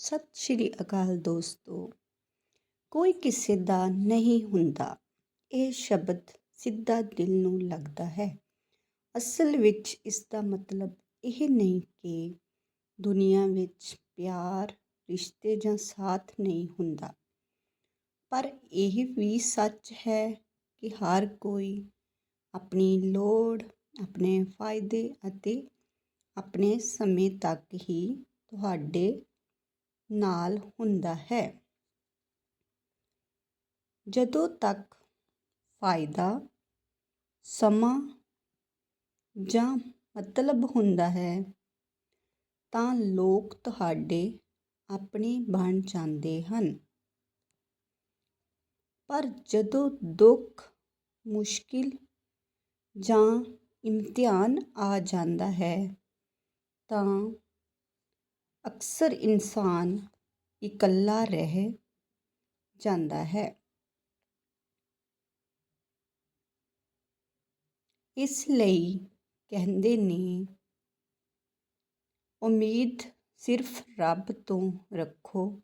ਸਤਿ ਸ਼੍ਰੀ ਅਕਾਲ ਦੋਸਤੋ। ਕੋਈ ਕਿਸੇ ਦਾ ਨਹੀਂ ਹੁੰਦਾ। ਇਹ ਸ਼ਬਦ ਸਿੱਧਾ ਦਿਲ ਨੂੰ ਲੱਗਦਾ ਹੈ। ਅਸਲ ਵਿੱਚ ਇਸ ਦਾ ਮਤਲਬ ਇਹ ਨਹੀਂ ਕਿ ਦੁਨੀਆ ਵਿੱਚ ਪਿਆਰ, ਰਿਸ਼ਤੇ ਜਾਂ ਸਾਥ ਨਹੀਂ ਹੁੰਦਾ। ਪਰ ਇਹ ਵੀ ਸੱਚ ਹੈ ਕਿ ਹਰ ਕੋਈ ਆਪਣੀ ਲੋੜ, ਆਪਣੇ ਫਾਇਦੇ ਅਤੇ ਆਪਣੇ ਸਮੇਂ ਤੱਕ ਹੀ ਤੁਹਾਡੇ ਨਾਲ ਹੁੰਦਾ ਹੈ। ਜਦੋਂ ਤੱਕ ਫਾਇਦਾ, ਸਮਾਂ ਜਾਂ ਮਤਲਬ ਹੁੰਦਾ ਹੈ, ਤਾਂ ਲੋਕ ਤੁਹਾਡੇ ਆਪਣੇ ਬਣ ਜਾਂਦੇ ਹਨ। ਪਰ ਜਦੋਂ ਦੁੱਖ, ਮੁਸ਼ਕਿਲ ਜਾਂ ਇਮਤਿਹਾਨ ਆ ਜਾਂਦਾ ਹੈ, ਤਾਂ ਅਕਸਰ ਇਨਸਾਨ ਇਕੱਲਾ ਰਹਿ ਜਾਂਦਾ ਹੈ। ਇਸ ਲਈ ਕਹਿੰਦੇ ਨੇ, ਉਮੀਦ ਸਿਰਫ ਰੱਬ ਤੋਂ ਰੱਖੋ,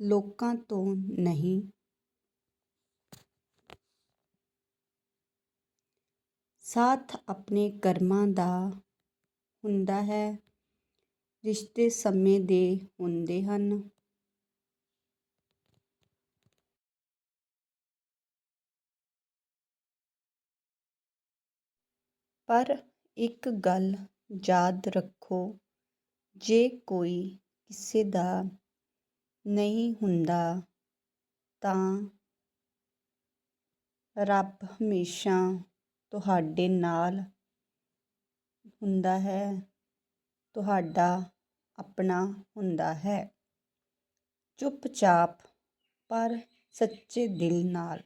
ਲੋਕਾਂ ਤੋਂ ਨਹੀਂ। ਸਾਥ ਆਪਣੇ ਕਰਮਾਂ ਦਾ ਹੁੰਦਾ ਹੈ। ਰਿਸ਼ਤੇ ਸਮੇਂ ਦੇ ਹੁੰਦੇ ਹਨ। ਪਰ ਇੱਕ ਗੱਲ ਯਾਦ ਰੱਖੋ, ਜੇ ਕੋਈ ਕਿਸੇ ਦਾ ਨਹੀਂ ਹੁੰਦਾ, ਤਾਂ ਰੱਬ ਹਮੇਸ਼ਾ ਤੁਹਾਡੇ ਨਾਲ ਹੁੰਦਾ ਹੈ। ਤੁਹਾਡਾ ਆਪਣਾ ਹੁੰਦਾ ਹੈ। ਚੁੱਪਚਾਪ, ਪਰ ਸੱਚੇ ਦਿਲ ਨਾਲ।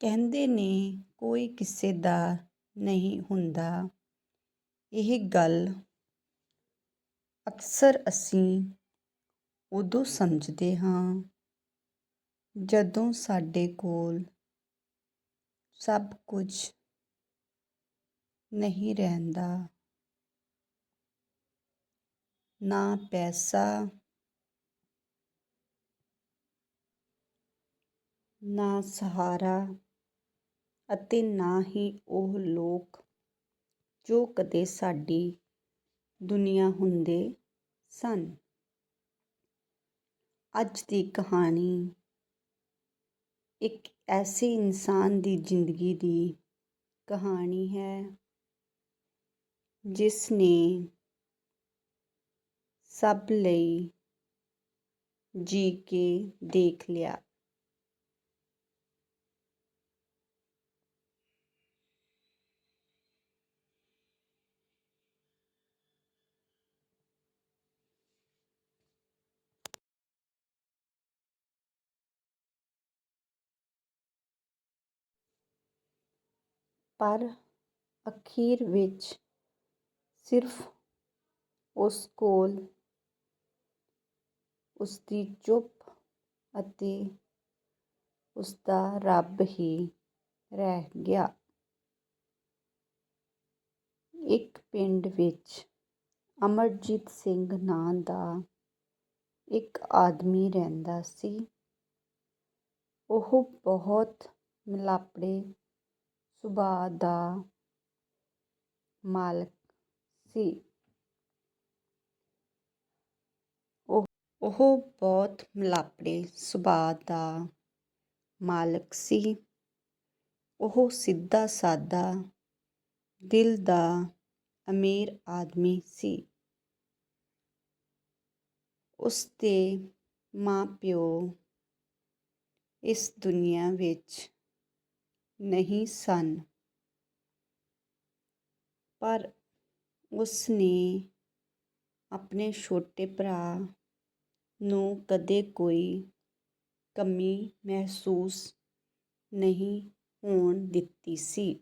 ਕਹਿੰਦੇ ਨੇ, ਕੋਈ ਕਿਸੇ ਦਾ ਨਹੀਂ ਹੁੰਦਾ। ਇਹ ਗੱਲ ਅਕਸਰ ਅਸੀਂ ਉਦੋਂ ਸਮਝਦੇ ਹਾਂ, ਜਦੋਂ ਸਾਡੇ ਕੋਲ ਸਭ ਕੁਝ ਨਹੀਂ ਰਹਿੰਦਾ। ਨਾ ਪੈਸਾ, ਨਾ ਸਹਾਰਾ ਅਤੇ ਨਾ ਹੀ ਉਹ ਲੋਕ ਜੋ ਕਦੇ ਸਾਡੀ ਦੁਨੀਆ ਹੁੰਦੇ ਸਨ। ਅੱਜ ਦੀ ਕਹਾਣੀ ਇੱਕ ਐਸੇ ਇਨਸਾਨ ਦੀ ਜ਼ਿੰਦਗੀ ਦੀ ਕਹਾਣੀ ਹੈ ਜਿਸ ਨੇ ਸਭ ਲਈ ਜੀ ਕੇ ਦੇਖ ਲਿਆ ਪਰ ਅਖੀਰ ਵਿੱਚ ਸਿਰਫ ਉਸ ਕੋਲ ਉਸਦੀ ਚੁੱਪ ਅਤੇ ਉਸਦਾ ਰੱਬ ਹੀ ਰਹਿ ਗਿਆ। ਇੱਕ ਪਿੰਡ ਵਿੱਚ ਅਮਰਜੀਤ ਸਿੰਘ ਨਾਂ ਦਾ ਇੱਕ ਆਦਮੀ ਰਹਿੰਦਾ ਸੀ। ਉਹ ਬਹੁਤ ਮਿਲਾਪੜੇ ਸੁਭਾਅ ਦਾ ਮਾਲਕ ਸੀ। ਉਹ ਉਹ ਬਹੁਤ ਮਿਲਾਪੜੇ ਸੁਭਾਅ ਦਾ ਮਾਲਕ ਸੀ। ਉਹ ਸਿੱਧਾ ਸਾਦਾ ਦਿਲ ਦਾ ਅਮੀਰ ਆਦਮੀ ਸੀ। ਉਸ ਦੇ ਮਾਂ-ਪਿਓ ਇਸ ਦੁਨੀਆ ਵਿੱਚ ਨਹੀਂ ਸਨ। ਪਰ ਉਸ ਨੇ ਆਪਣੇ ਛੋਟੇ ਭਰਾ ਨੂੰ ਕਦੇ ਕੋਈ ਕਮੀ ਮਹਿਸੂਸ ਨਹੀਂ ਹੋਣ ਦਿੱਤੀ ਸੀ।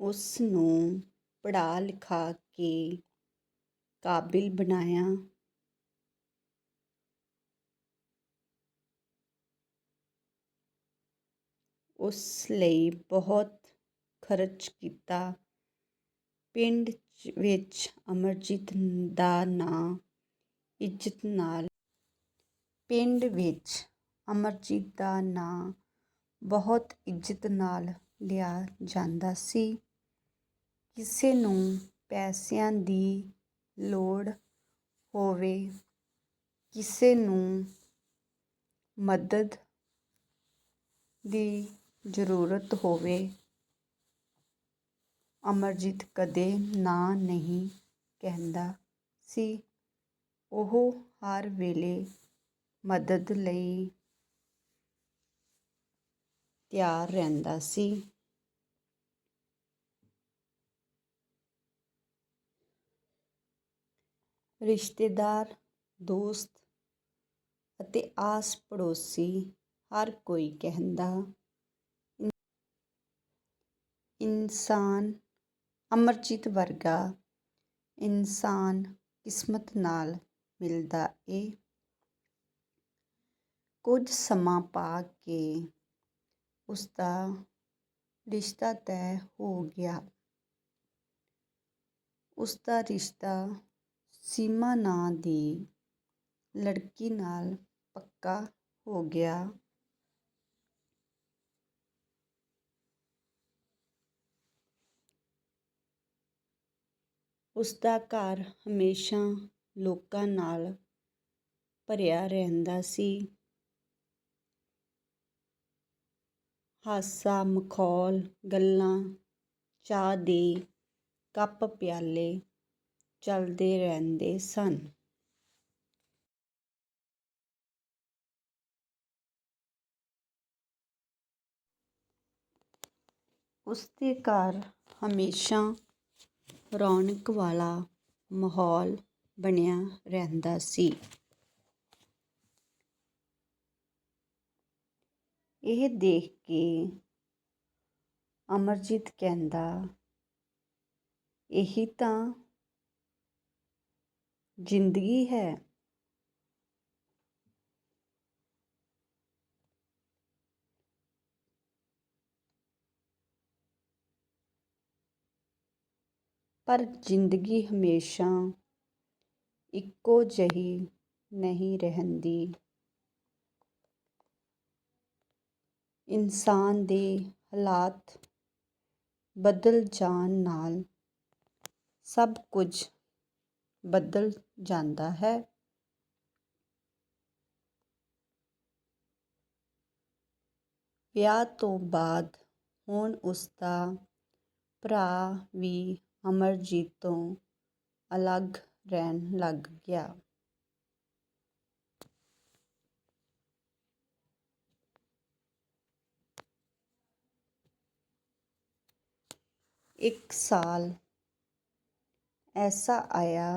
ਉਸ ਨੂੰ ਪੜ੍ਹਾ ਲਿਖਾ ਕੇ ਕਾਬਿਲ ਬਣਾਇਆ। ਉਸ ਲਈ ਬਹੁਤ ਖਰਚ ਕੀਤਾ। ਪਿੰਡ ਚ- ਵਿੱਚ ਅਮਰਜੀਤ ਦਾ ਨਾਂ ਇੱਜ਼ਤ ਨਾਲ ਪਿੰਡ ਵਿੱਚ ਅਮਰਜੀਤ ਦਾ ਨਾਂ ਬਹੁਤ ਇੱਜ਼ਤ ਨਾਲ ਲਿਆ ਜਾਂਦਾ ਸੀ। ਕਿਸੇ ਨੂੰ ਪੈਸਿਆਂ ਦੀ ਲੋੜ ਹੋਵੇ, ਕਿਸੇ ਨੂੰ ਮਦਦ ਦੀ ਜ਼ਰੂਰਤ ਹੋਵੇ ਅਮਰਜੀਤ ਕਦੇ ਨਾ ਨਹੀਂ ਕਹਿੰਦਾ ਸੀ। ਉਹ ਹਰ ਵੇਲੇ ਮਦਦ ਲਈ ਤਿਆਰ ਰਹਿੰਦਾ ਸੀ। ਰਿਸ਼ਤੇਦਾਰ, ਦੋਸਤ ਅਤੇ ਆਸ ਪੜੋਸੀ ਹਰ ਕੋਈ ਕਹਿੰਦਾ ਇਨਸਾਨ ਅਮਰਜੀਤ ਵਰਗਾ ਇਨਸਾਨ ਕਿਸਮਤ ਨਾਲ ਮਿਲਦਾ ਏ। ਕੁਝ ਸਮਾਂ ਪਾ ਕੇ ਉਸਦਾ ਰਿਸ਼ਤਾ ਤੈਅ ਹੋ ਗਿਆ। ਉਸਦਾ ਰਿਸ਼ਤਾ ਸੀਮਾ ਨਾਂ ਦੀ ਲੜਕੀ ਨਾਲ ਪੱਕਾ ਹੋ ਗਿਆ। ਉਸਦਾ ਘਰ ਹਮੇਸ਼ਾ ਲੋਕਾਂ ਨਾਲ ਭਰਿਆ ਰਹਿੰਦਾ ਸੀ। ਹਾਸਾ, ਮਖੌਲ, ਗੱਲਾਂ, ਚਾਹ ਦੇ ਕੱਪ ਪਿਆਲੇ ਚੱਲਦੇ ਰਹਿੰਦੇ ਸਨ। ਉਸਦੇ ਘਰ ਹਮੇਸ਼ਾ ਰੌਣਕ ਵਾਲਾ ਮਾਹੌਲ ਬਣਿਆ ਰਹਿੰਦਾ ਸੀ। ਇਹ ਦੇਖ ਕੇ ਅਮਰਜੀਤ ਕਹਿੰਦਾ, ਇਹੀ ਤਾਂ ਜ਼ਿੰਦਗੀ ਹੈ। ਪਰ ਜ਼ਿੰਦਗੀ ਹਮੇਸ਼ਾ ਇੱਕੋ ਜਿਹੀ ਨਹੀਂ ਰਹਿੰਦੀ। ਇਨਸਾਨ ਦੇ ਹਾਲਾਤ ਬਦਲ ਜਾਣ ਨਾਲ ਸਭ ਕੁਝ ਬਦਲ ਜਾਂਦਾ ਹੈ। ਵਿਆਹ ਤੋਂ ਬਾਅਦ ਹੁਣ ਉਸਦਾ ਭਰਾ ਵੀ ਅਮਰਜੀਤ ਤੋਂ ਅਲੱਗ ਰਹਿਣ ਲੱਗ ਗਿਆ। ਇੱਕ ਸਾਲ ਐਸਾ ਆਇਆ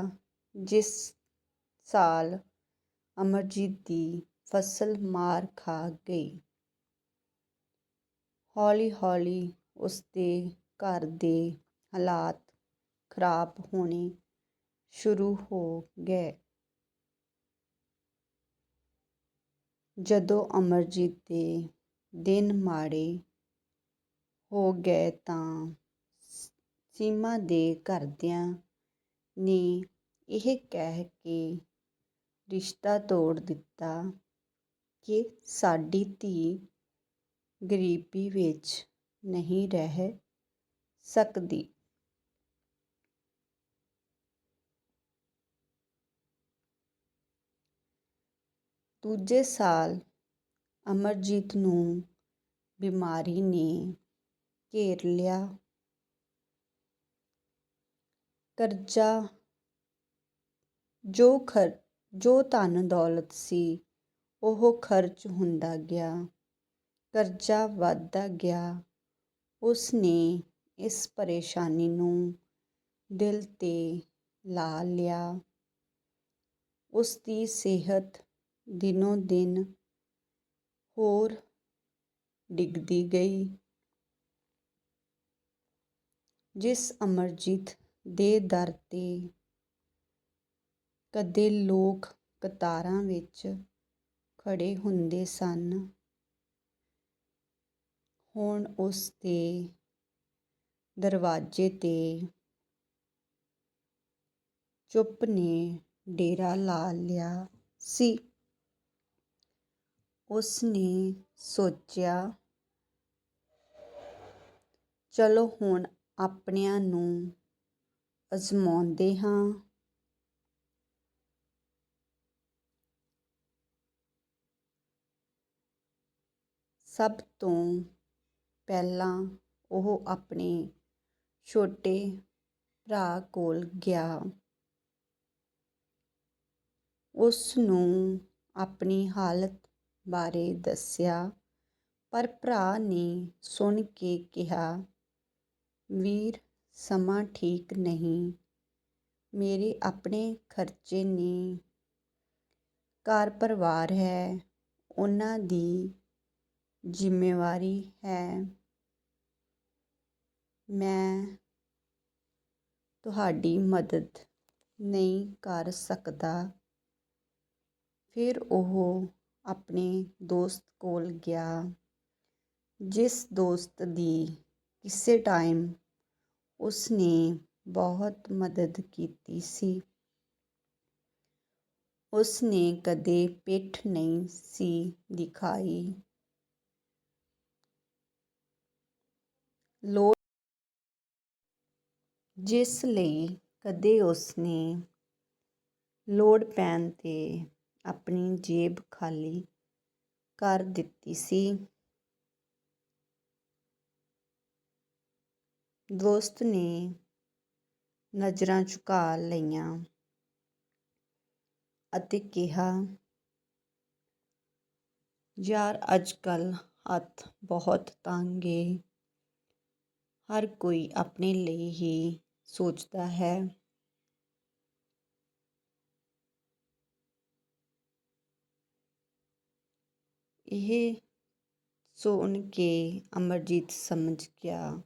ਜਿਸ ਸਾਲ ਅਮਰਜੀਤ ਦੀ ਫਸਲ ਮਾਰ ਖਾ ਗਈ। ਹੌਲੀ ਹੌਲੀ ਉਸਦੇ ਘਰ ਦੇ ਹਾਲਾਤ ਖਰਾਬ ਹੋਣੇ ਸ਼ੁਰੂ ਹੋ ਗਏ। ਜਦੋਂ ਅਮਰਜੀਤ ਦੇ ਦਿਨ ਮਾੜੇ ਹੋ ਗਏ ਤਾਂ ਸੀਮਾ ਦੇ ਘਰਦਿਆਂ ਨੇ ਇਹ ਕਹਿ ਕੇ ਰਿਸ਼ਤਾ ਤੋੜ ਦਿੱਤਾ ਕਿ ਸਾਡੀ ਧੀ ਗਰੀਬੀ ਵਿੱਚ ਨਹੀਂ ਰਹਿ ਸਕਦੀ। ਦੂਜੇ ਸਾਲ ਅਮਰਜੀਤ ਨੂੰ ਬਿਮਾਰੀ ਨੇ ਘੇਰ ਲਿਆ। ਕਰਜ਼ਾ ਜੋ ਖਰ, ਜੋ ਧਨ ਦੌਲਤ ਸੀ, ਉਹ ਖਰਚ ਹੁੰਦਾ ਗਿਆ। ਕਰਜ਼ਾ ਵੱਧਦਾ ਗਿਆ। ਉਸ ਨੇ ਇਸ ਪਰੇਸ਼ਾਨੀ ਨੂੰ ਦਿਲ ਤੇ ਲਾ ਲਿਆ। ਉਸ ਦੀ ਸਿਹਤ ਦਿਨੋਂ ਦਿਨ ਹੋਰ ਡਿੱਗਦੀ ਗਈ। ਜਿਸ ਅਮਰਜੀਤ ਦੇ ਦਰ ਤੇ ਕਦੇ ਲੋਕ ਕਤਾਰਾਂ ਵਿੱਚ ਖੜੇ ਹੁੰਦੇ ਸਨ, ਹੁਣ ਉਸ ਦੇ ਦਰਵਾਜ਼ੇ ਤੇ ਚੁੱਪ ਨੇ ਡੇਰਾ ਲਾ ਲਿਆ ਸੀ। ਉਸ ਨੇ ਸੋਚਿਆ, ਚਲੋ ਹੁਣ ਆਪਣਿਆਂ ਨੂੰ ਅਜ਼ਮਾਉਂਦੇ ਹਾਂ। ਸਭ ਤੋਂ ਪਹਿਲਾਂ ਉਹ ਆਪਣੇ ਛੋਟੇ ਭਰਾ ਕੋਲ ਗਿਆ। ਉਸ ਨੂੰ ਆਪਣੀ ਹਾਲਤ ਬਾਰੇ ਦੱਸਿਆ, ਪਰ ਭਰਾ ਨੇ ਸੁਣ ਕੇ ਕਿਹਾ, ਵੀਰ, ਸਮਾਂ ਠੀਕ ਨਹੀਂ। ਮੇਰੇ ਆਪਣੇ ਖਰਚੇ ਨੇ। ਘਰ ਪਰਿਵਾਰ ਹੈ, ਉਹਨਾਂ ਦੀ ਜ਼ਿੰਮੇਵਾਰੀ ਹੈ। ਮੈਂ ਤੁਹਾਡੀ ਮਦਦ ਨਹੀਂ ਕਰ ਸਕਦਾ। ਫਿਰ ਉਹ ਆਪਣੇ ਦੋਸਤ ਕੋਲ ਗਿਆ, ਜਿਸ ਦੋਸਤ ਦੀ ਕਿਸੇ ਟਾਈਮ ਉਸਨੇ ਬਹੁਤ ਮਦਦ ਕੀਤੀ ਸੀ। ਉਸਨੇ ਕਦੇ ਪਿੱਠ ਨਹੀਂ ਸੀ ਦਿਖਾਈ। ਲੋੜ ਜਿਸ ਲਈ ਕਦੇ ਉਸਨੇ ਲੋੜ ਪੈਣ 'ਤੇ ਆਪਣੀ ਜੇਬ ਖਾਲੀ ਕਰ ਦਿੱਤੀ ਸੀ। ਦੋਸਤ ਨੇ ਨਜ਼ਰਾਂ ਝੁਕਾ ਲਈਆਂ ਅਤੇ ਕਿਹਾ, ਯਾਰ ਅੱਜ ਕੱਲ੍ਹ ਹੱਥ ਬਹੁਤ ਤੰਗ ਏ। ਹਰ ਕੋਈ ਆਪਣੇ ਲਈ ਹੀ ਸੋਚਦਾ ਹੈ। ਇਹ ਸੁਣ ਕੇ ਅਮਰਜੀਤ ਸਮਝ ਗਿਆ।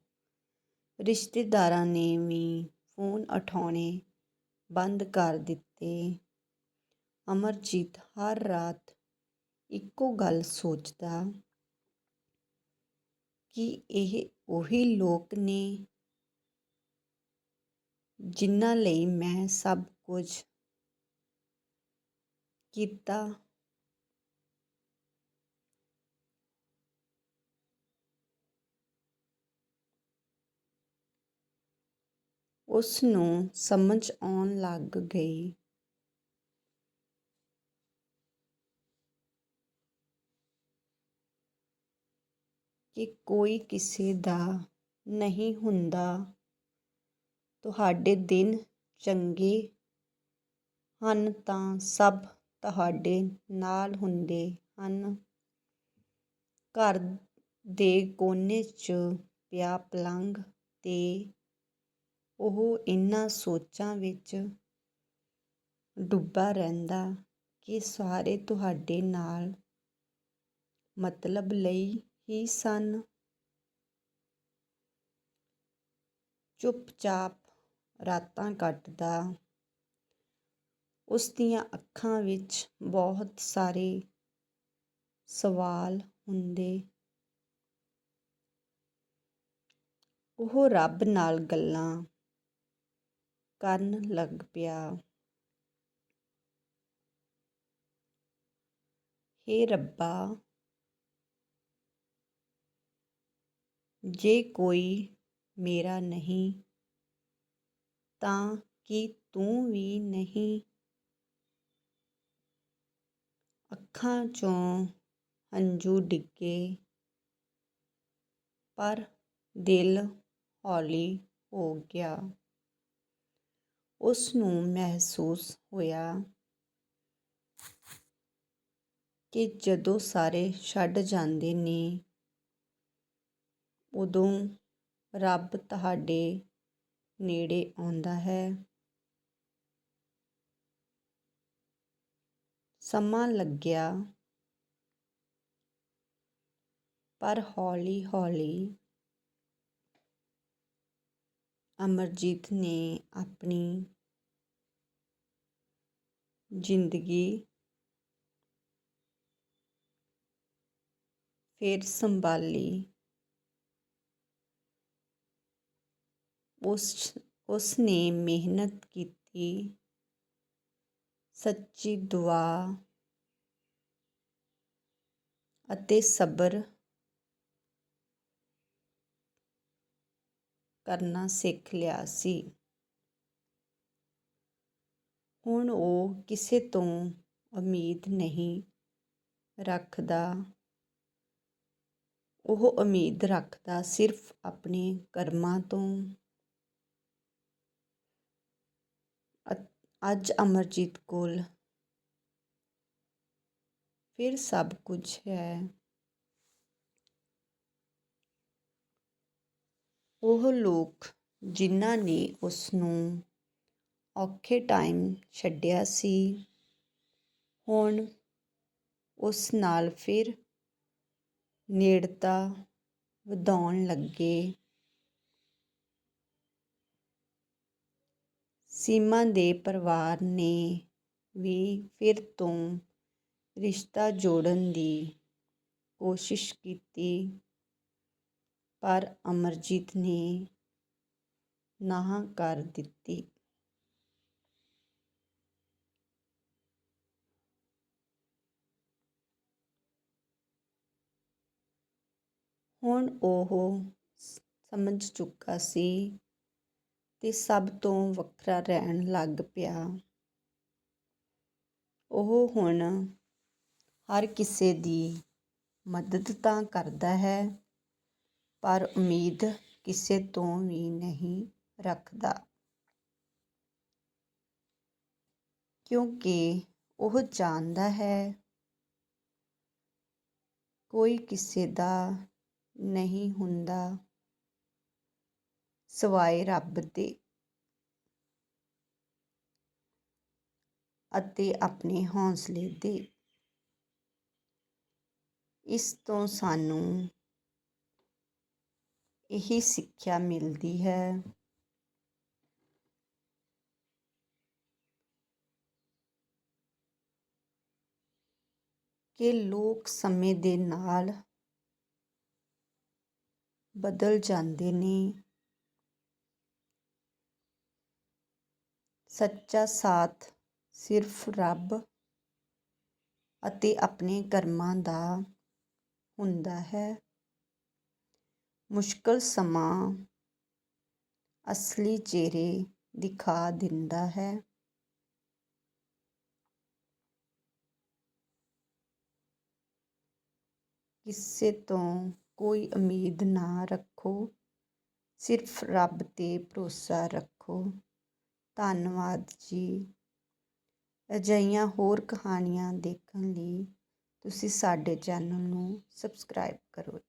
ਰਿਸ਼ਤੇਦਾਰਾਂ ਨੇ ਵੀ ਫੋਨ ਉਠਾਉਣੇ ਬੰਦ ਕਰ ਦਿੱਤੇ। ਅਮਰਜੀਤ ਹਰ ਰਾਤ ਇੱਕੋ ਗੱਲ ਸੋਚਦਾ ਕਿ ਇਹ ਉਹੀ ਲੋਕ ਨੇ ਜਿਨ੍ਹਾਂ ਲਈ ਮੈਂ ਸਭ ਕੁਝ ਕੀਤਾ ਉਸ ਨੂੰ ਸਮਝ ਆਉਣ ਲੱਗ ਗਈ। ਕਿ ਕੋਈ ਕਿਸੇ ਦਾ ਨਹੀਂ ਹੁੰਦਾ। ਤੁਹਾਡੇ ਦਿਨ ਚੰਗੇ ਹਨ ਤਾਂ ਸਭ ਤੁਹਾਡੇ ਨਾਲ ਹੁੰਦੇ ਹਨ। ਘਰ ਦੇ ਕੋਨੇ 'ਚ ਪਿਆ ਪਲੰਗ ਤੇ ਉਹ ਇਹਨਾਂ ਸੋਚਾਂ ਵਿੱਚ ਡੁੱਬਾ ਰਹਿੰਦਾ ਕਿ ਸਾਰੇ ਤੁਹਾਡੇ ਨਾਲ ਮਤਲਬ ਲਈ ਹੀ ਸਨ। ਚੁੱਪਚਾਪ ਰਾਤਾਂ ਕੱਟਦਾ, ਉਸ ਦੀਆਂ ਅੱਖਾਂ ਵਿੱਚ ਬਹੁਤ ਸਾਰੇ ਸਵਾਲ ਹੁੰਦੇ। ਉਹ ਰੱਬ ਨਾਲ ਗੱਲਾਂ ਕਰਨ ਲੱਗ ਪਿਆ। ਹੇ ਰੱਬਾ, ਜੇ ਕੋਈ ਮੇਰਾ ਨਹੀਂ, ਤਾਂ ਕੀ ਤੂੰ ਵੀ ਨਹੀਂ? ਅੱਖਾਂ 'ਚੋਂ ਹੰਝੂ ਡਿੱਗੇ, ਪਰ ਦਿਲ ਹੌਲੀ ਹੋ ਗਿਆ। ਉਸ ਨੂੰ ਮਹਿਸੂਸ ਹੋਇਆ ਕਿ ਜਦੋਂ ਸਾਰੇ ਛੱਡ ਜਾਂਦੇ ਨੇ, ਉਦੋਂ ਰੱਬ ਤੁਹਾਡੇ ਨੇੜੇ ਆਉਂਦਾ ਹੈ। ਸਮਾਂ ਲੱਗਿਆ, ਪਰ ਹੌਲੀ ਹੌਲੀ ਅਮਰਜੀਤ ਨੇ ਆਪਣੀ ਜ਼ਿੰਦਗੀ ਫਿਰ ਸੰਭਾਲੀ। ਉਸ ਉਸ ਨੇ ਮਿਹਨਤ ਕੀਤੀ, ਸੱਚੀ ਦੁਆ ਅਤੇ ਸਬਰ ਕਰਨਾ ਸਿੱਖ ਲਿਆ ਸੀ। ਹੁਣ ਉਹ ਕਿਸੇ ਤੋਂ ਉਮੀਦ ਨਹੀਂ ਰੱਖਦਾ। ਉਹ ਉਮੀਦ ਰੱਖਦਾ ਸਿਰਫ ਆਪਣੇ ਕਰਮਾਂ ਤੋਂ। ਅੱਜ ਅਮਰਜੀਤ ਕੋਲ ਫਿਰ ਸਭ ਕੁਝ ਹੈ। ਉਹ ਲੋਕ ਜਿਨ੍ਹਾਂ ਨੇ ਉਸ ਨੂੰ ਔਖੇ ਟਾਈਮ ਛੱਡਿਆ ਸੀ, ਹੁਣ ਉਸ ਨਾਲ ਫਿਰ ਨੇੜਤਾ ਵਧਾਉਣ ਲੱਗੇ। ਸੀਮਾ ਦੇ ਪਰਿਵਾਰ ਨੇ ਵੀ ਫਿਰ ਤੋਂ ਰਿਸ਼ਤਾ ਜੋੜਨ ਦੀ ਕੋਸ਼ਿਸ਼ ਕੀਤੀ। ਪਰ ਅਮਰਜੀਤ ਨੇ ਨਾਂਹ ਕਰ ਦਿੱਤੀ। ਹੁਣ ਉਹ ਸਮਝ ਚੁੱਕਾ ਸੀ ਤੇ ਸਭ ਤੋਂ ਵੱਖਰਾ ਰਹਿਣ ਲੱਗ ਪਿਆ। ਉਹ ਹੁਣ ਹਰ ਕਿਸੇ ਦੀ ਮਦਦ ਤਾਂ ਕਰਦਾ ਹੈ ਪਰ ਉਮੀਦ ਕਿਸੇ ਤੋਂ ਵੀ ਨਹੀਂ ਰੱਖਦਾ। ਕਿਉਂਕਿ ਉਹ ਜਾਣਦਾ ਹੈ, ਕੋਈ ਕਿਸੇ ਦਾ ਨਹੀਂ ਹੁੰਦਾ ਸਵਾਏ ਰੱਬ ਦੇ। ਅਤੇ ਆਪਣੇ ਹੌਸਲੇ ਦੇ। ਇਸ ਤੋਂ ਸਾਨੂੰ ਇਹੀ ਸਿੱਖਿਆ ਮਿਲਦੀ ਹੈ। ਕਿ ਲੋਕ ਸਮੇਂ ਦੇ ਨਾਲ ਬਦਲ ਜਾਂਦੇ ਨੇ। ਸੱਚਾ ਸਾਥ ਸਿਰਫ ਰੱਬ ਅਤੇ ਆਪਣੇ ਕਰਮਾਂ ਦਾ ਹੁੰਦਾ ਹੈ। ਮੁਸ਼ਕਲ ਸਮਾਂ ਅਸਲੀ ਚਿਹਰੇ ਦਿਖਾ ਦਿੰਦਾ ਹੈ। ਕਿਸੇ ਤੋਂ ਕੋਈ ਉਮੀਦ ਨਾ ਰੱਖੋ, ਸਿਰਫ ਰੱਬ ਤੇ ਭਰੋਸਾ ਰੱਖੋ। ਧੰਨਵਾਦ ਜੀ। ਅਜਿਹੀਆਂ ਹੋਰ ਕਹਾਣੀਆਂ ਦੇਖਣ ਲਈ ਤੁਸੀਂ ਸਾਡੇ ਚੈਨਲ ਨੂੰ ਸਬਸਕ੍ਰਾਈਬ ਕਰੋ